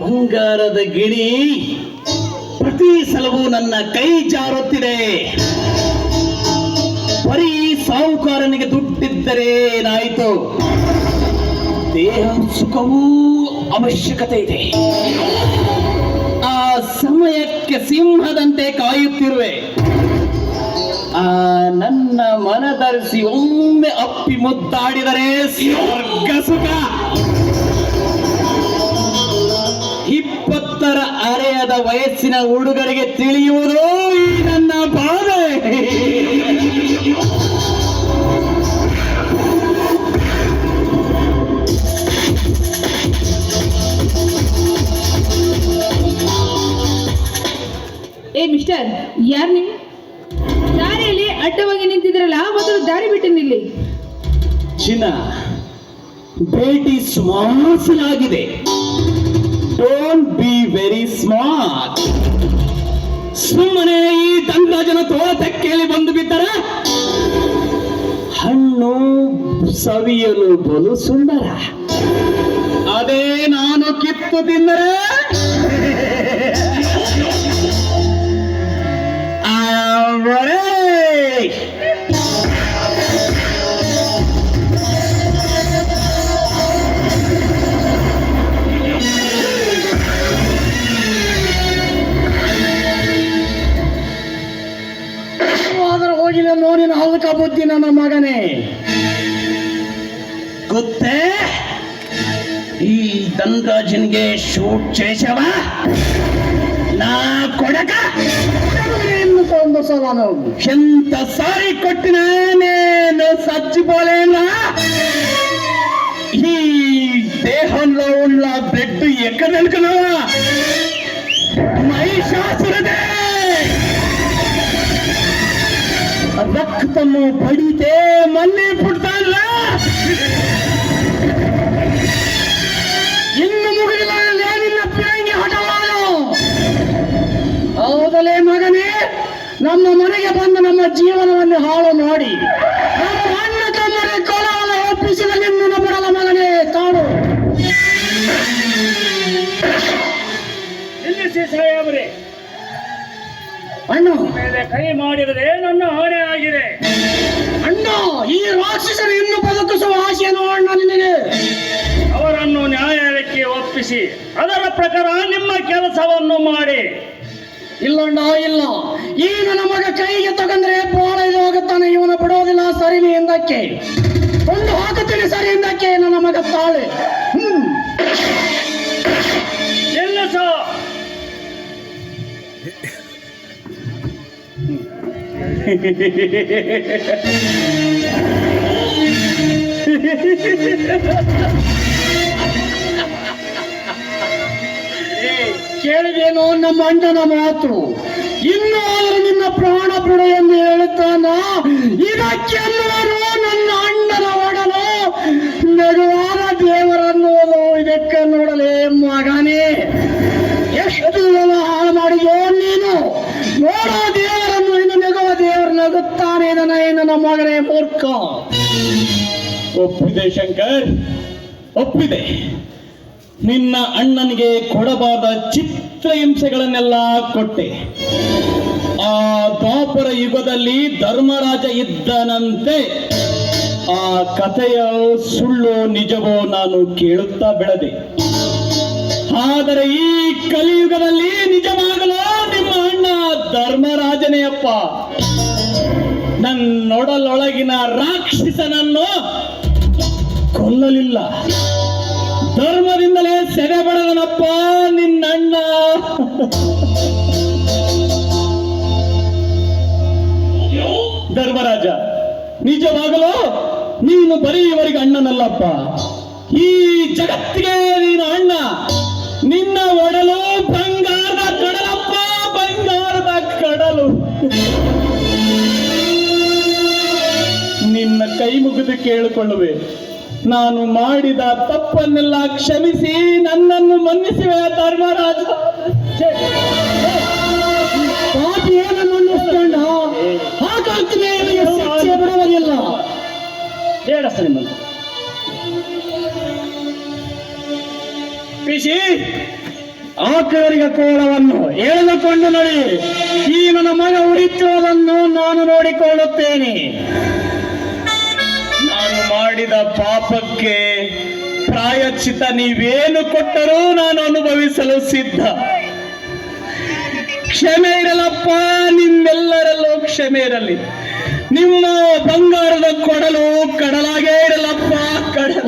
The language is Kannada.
ಬಂಗಾರದ ಗಿಣಿ ಪ್ರತಿ ಸಲವೂ ನನ್ನ ಕೈ ಜಾರುತ್ತಿದೆ. ಬರೀ ಸಾಹುಕಾರನಿಗೆ ದುಡ್ಡಿದ್ದರೆ ಏನಾಯಿತು? ದೇಹ ಸುಖವೂ ಅವಶ್ಯಕತೆ ಇದೆ. ಆ ಸಮಯಕ್ಕೆ ಸಿಂಹದಂತೆ ಕಾಯುತ್ತಿರುವೆ. ಆ ನನ್ನ ಮನದರಿಸಿ ಒಮ್ಮೆ ಅಪ್ಪಿ ಮುದ್ದಾಡಿದರೆ ಸ್ವರ್ಗ ಸುಖ. ಅರೆಯದ ವಯಸ್ಸಿನ ಹುಡುಗರಿಗೆ ತಿಳಿಯುವುದು ಈ ನನ್ನ ಬಾಧೆ? ಏ ಮಿಸ್ಟರ್ ಯಾರು ನೀವು? ದಾರಿಯಲ್ಲಿ ಅಡ್ಡವಾಗಿ ನಿಂತಿದ್ರಲ್ಲ ಮೊದಲು ದಾರಿ ಬಿಟ್ಟು ನಿಲ್ಲಿ. ಚಿನ್ನ ಭೇಟಿ ಸುಮಾಸಲಾಗಿದೆ ಡೋಂಟ್ ವೆರಿ ಸ್ಮಾರ್ಟ್ ಸುಮ್ಮನೆ ಈ ದಂಡಜನ ಕೇಳಿ ಬಂದು ಬಿದ್ದರೆ ಹಣ್ಣು, ಸವಿಯಲು ಬಲು ಸುಂದರ. ಅದೇ ನಾನು ಕಿತ್ತು ತಿಂದರೆ? ಆದ್ರೆ ಹೋಗಿಲ್ಲ ನೋಡಿನ ಹಲ್ಕ ಬುದ್ಧಿ ನನ್ನ ಮಗನೇ ಗೊತ್ತೇ ಈ ದಂಡರಾಜನ್ಗೆ ಶೂಟ್ చేసావా ನಾ ಕೊಡಕ ಒಂದು ಸಲ ఎంత సారి కొట్టినా నేను చచ్చిపోలేనా ఈ దేహంలో ఉన్న బ్లడ్ ఎక్కడ అనుకున్నావా మహిషాసురదే ರಕ್ತನು ಪಡಿತೆ, ಮಲ್ಲಿ ಪುಟ್ಟಲ್ಲ ಇನ್ನು ಮುಗಿದ ನಿನ್ನ ಪ್ರೇಮಿ ಹಠವಾನು ಹೌದಲೇ ಮಗನೇ, ನಮ್ಮ ಮನೆಗೆ ಬಂದು ನಮ್ಮ ಜೀವನವನ್ನು ಹಾಳು ಮಾಡಿ. ಮೇಲೆ ಕೈ ಮಾಡಿದರೆ ನನ್ನ ಹೊಣೆ ಆಗಿದೆ. ಅಣ್ಣ ಈ ರಾಕ್ಷಸರು ಇನ್ನು ಬದುಕಿಸುವ ಆಸೆಯನ್ನು ಅಣ್ಣ ನಿನಗೆ. ಅವರನ್ನು ನ್ಯಾಯಾಲಯಕ್ಕೆ ಒಪ್ಪಿಸಿ ಅದರ ಪ್ರಕಾರ ನಿಮ್ಮ ಕೆಲಸವನ್ನು ಮಾಡಿ. ಇಲ್ಲಣ್ಣ ಇಲ್ಲ. ಈ ನನ್ನ ಮಗ ಕೈಗೆ ತಗೊಂಡ್ರೆ ಪ್ರಾಣ ಇದು ಹೋಗುತ್ತಾನೆ ಇವನ ಬಿಡೋದಿಲ್ಲ ಸರಿ ಹಿಂದಕ್ಕೆ ಒಂದು ಹಾಕುತ್ತೇನೆ ಸರಿ ಹಿಂದಕ್ಕೆ ನನ್ನ ಮಗ ತಾಳೆ. ಹ್ಮ್. ಕೇಳಿದೇನೋ ನಮ್ಮ ಅಣ್ಣನ ಮಾತು. ಇನ್ನು ಆದರೂ ನಿನ್ನ ಪ್ರಾಣ ಬಿಡು ಎಂದು ಹೇಳುತ್ತಾನ? ಇದಕ್ಕೆಲ್ಲರೂ ನನ್ನ ನನ್ನ ಮಗನೇ ಮೂರ್ಖ. ಒಪ್ಪಿದೆ ಶಂಕರ್, ಒಪ್ಪಿದೆ. ನಿನ್ನ ಅಣ್ಣನಿಗೆ ಕೊಡಬಾದ ಚಿತ್ರ ಹಿಂಸೆಗಳನ್ನೆಲ್ಲ ಕೊಟ್ಟೆ. ಆ ದ್ವಾಪರ ಯುಗದಲ್ಲಿ ಧರ್ಮರಾಜ ಇದ್ದನಂತೆ ಆ ಕಥೆಯ ಸುಳ್ಳು ನಿಜವೋ ನಾನು ಕೇಳುತ್ತಾ ಬೆಳೆದೆ. ಆದರೆ ಈ ಕಲಿಯುಗದಲ್ಲಿ ನಿಜವಾಗಲೋ ನಿಮ್ಮ ಅಣ್ಣ ಧರ್ಮರಾಜನೇ ಅಪ್ಪ. ನನ್ನೊಡಲೊಳಗಿನ ರಾಕ್ಷಸನನ್ನು ಕೊಲ್ಲಲಿಲ್ಲ. ಧರ್ಮದಿಂದಲೇ ಸೆರೆ ಬಡದನಪ್ಪ ನಿನ್ನಣ್ಣ. ಧರ್ಮರಾಜ, ನಿಜವಾಗಲು? ನೀನು ಬರೀ ಅಣ್ಣನಲ್ಲಪ್ಪ. ಈ ಜಗತ್ತಿಗೆ ನೀನು ಅಣ್ಣ. ನಿನ್ನ ಒಡಲು ಬಂಗಾರದ ಕಡಲಪ್ಪ, ಬಂಗಾರದ ಕಡಲು. ಮುಗಿದು ಕೇಳಿಕೊಳ್ಳುವೆ. ನಾನು ಮಾಡಿದ ತಪ್ಪನ್ನೆಲ್ಲ ಕ್ಷಮಿಸಿ ನನ್ನನ್ನು ಮನ್ನಿಸುವೆ ಧರ್ಮರಾಜ ಪಾಪಿ ಏನನ್ನು ಅನ್ನಿಸ್ಕೊಂಡ? ಹಾಗಾಗ್ತದೆ ಶಿಕ್ಷೆ ಬಿಡುವುದಿಲ್ಲ ಪಿಶಿ ಆಕಳಿಗೆ ಕೋಳವನ್ನು ಎಳೆದುಕೊಂಡು ನಡಿ. ಈ ನನ್ನ ಮಗ ಉಳಿತಿರುವುದನ್ನು ನಾನು ನೋಡಿಕೊಳ್ಳುತ್ತೇನೆ. ಮಾಡಿದ ಪಾಪಕ್ಕೆ ಪ್ರಾಯಚಿತ ನೀವೇನು ಕೊಟ್ಟರೂ ನಾನು ಅನುಭವಿಸಲು ಸಿದ್ಧ. ಕ್ಷಮೆ ಇರಲಪ್ಪ, ನಿಮ್ಮೆಲ್ಲರಲ್ಲೂ ಕ್ಷಮೆ ಇರಲಿ. ನಿಮ್ಮ ಬಂಗಾರದ ಕೊಡಲು ಕಡಲಾಗೇ ಇರಲಪ್ಪ ಕಡಲಾಗೆ